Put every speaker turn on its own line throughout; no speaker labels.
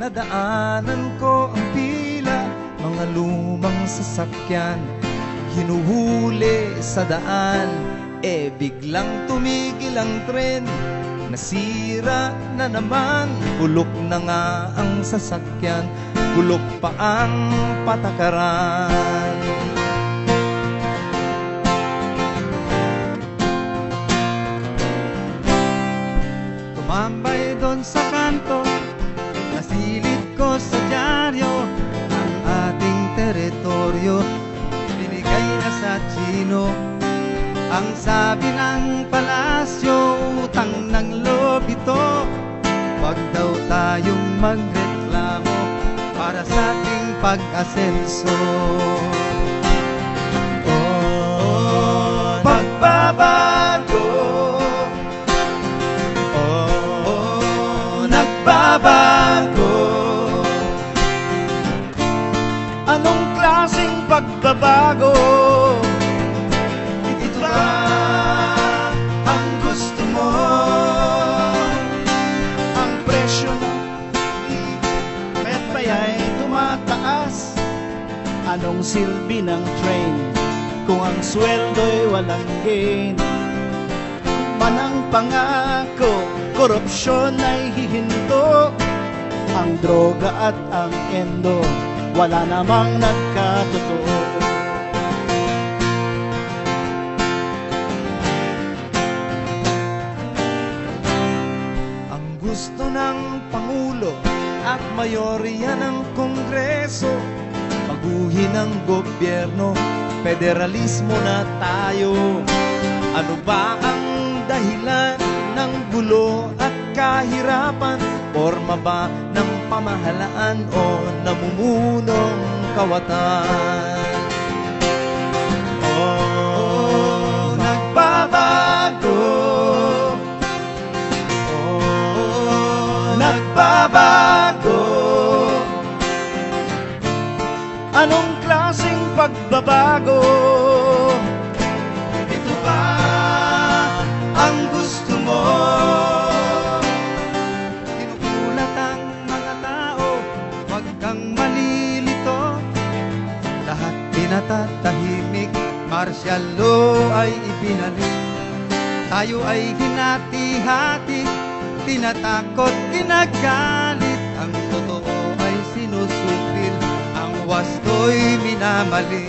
Nadaanan ko ang pila Mga lumang sasakyan. Hinuhuli sa daan Eh biglang tumigil ang tren. Nasira na naman Bulok na nga ang sasakyan Bulok pa ang patakaran Chino Ang sabi ng palasyo Utang ng loob ito. Huwag daw tayong magreklamo Para sa ating pag-asenso. Oh, pagbabago. Oh, nagbabago. Anong klaseng pagbabago?
Baya'y tumataas. Anong silbi ng train Kung ang sweldo'y walang gain? Manang pangako Korupsyon ay hihinto. Ang droga at ang endo Wala namang nagkatotoo.
Ang gusto ng Pangulo at mayorya ng Kongreso Baguhin ang gobyerno, federalismo na tayo Ano ba ang dahilan ng gulo at kahirapan? Forma ba ng pamahalaan o namumunong kawatan? Huwag kang malilito. Lahat pinatatahimik. Martial law ay ibinalik. Tayo ay hinati-hati. Tinatakot, ginagalit Ang totoo ay sinusupil Ang wasto'y minamali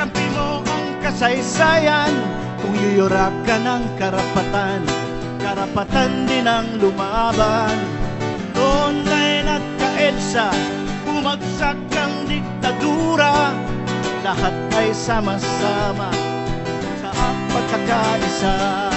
Kakampi ang kasaysayan Kung yuyurak ka ng karapatan. Karapatan din ang lumaban. Doon ay nagkaedsa Bumagsak ang diktadura. Lahat ay sama-sama Sa pagkakaisa